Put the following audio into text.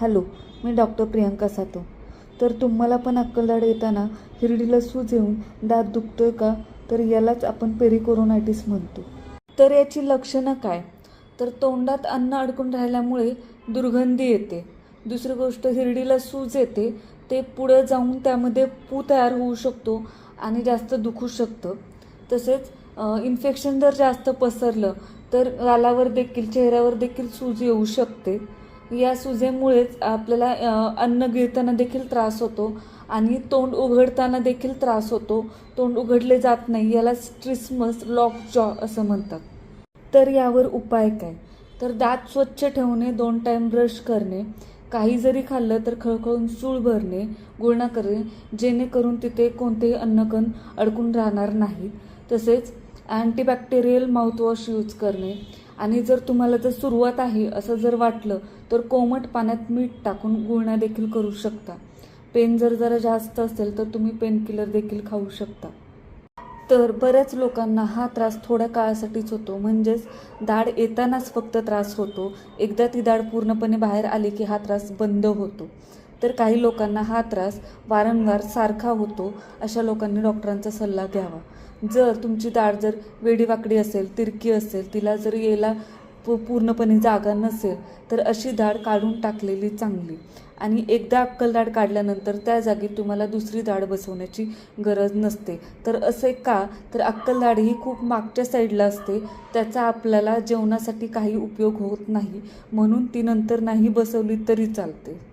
Hello मी doctor Priyanka सातो तर तुम्हाला पण अक्कलदाड येताना हिरडीला सूज येऊन दात दुखतोय का? तर यालाच आपण पेरिकोरोनायटिस म्हणतो. तर याची लक्षणं काय? तर तोंडात अन्न अडकून राहिल्यामुळे दुर्गंधी येते. दुसरी गोष्ट हिरडीला सूज येते. ते पुढं जाऊन त्यामध्ये पू तयार होऊ शकतो आणि जास्त दुखू शकतं. तसेच इन्फेक्शन जर जास्त पसरलं तर गालावर देखील चेहऱ्यावर देखील सूज येऊ शकते. या सुजेमुळेच आपल्याला अन्न गिळताना देखील त्रास होतो आणि तोंड उघडताना देखील त्रास होतो. तोंड उघडले जात नाही याला स्ट्रिसमस लॉक जॉ असं म्हणतात. तर यावर उपाय काय? तर दात स्वच्छ ठेवणे दोन टाईम ब्रश करणे काही जरी खाल्लं तर खळखळून चूळ भरणे गुळणा करणे जेणेकरून तिथे कोणतेही अन्नकण अडकून राहणार नाहीत. तसेच अँटीबॅक्टेरियल माउथवॉश यूज करणे आणि जर तुम्हाला जर सुरुवात आहे असं जर वाटलं तर कोमट पाण्यात मीठ टाकून गुळण्या देखील करू शकता. पेन जर जरा जास्त असेल तर तुम्ही पेन किलर देखील खाऊ शकता. तर बऱ्याच लोकांना हा त्रास थोड्या काळासाठीच होतो. म्हणजेच दाढ येतानाच फक्त त्रास होतो. एकदा ती दाढ पूर्णपणे बाहेर आली की हा त्रास बंद होतो. तर काही लोकांना हा त्रास वारंवार सारखा होतो अशा लोकांनी डॉक्टरांचा सल्ला घ्यावा. जर तुमची दाढ जर वेडीवाकडी असेल तिरकी असेल तिला जर यायला पू पूर्णपणे जागा नसेल तर अशी दाढ काढून टाकलेली चांगली. आणि एकदा अक्कल दाढ काढल्यानंतर त्या जागी तुम्हाला दुसरी दाढ बसवण्याची गरज नसते. तर असे का? तर अक्कल दाढ ही खूप मागच्या साईडला असते. त्याचा आपल्याला जेवणासाठी काही उपयोग होत नाही. म्हणून ती नंतर नाही बसवली तरी चालते.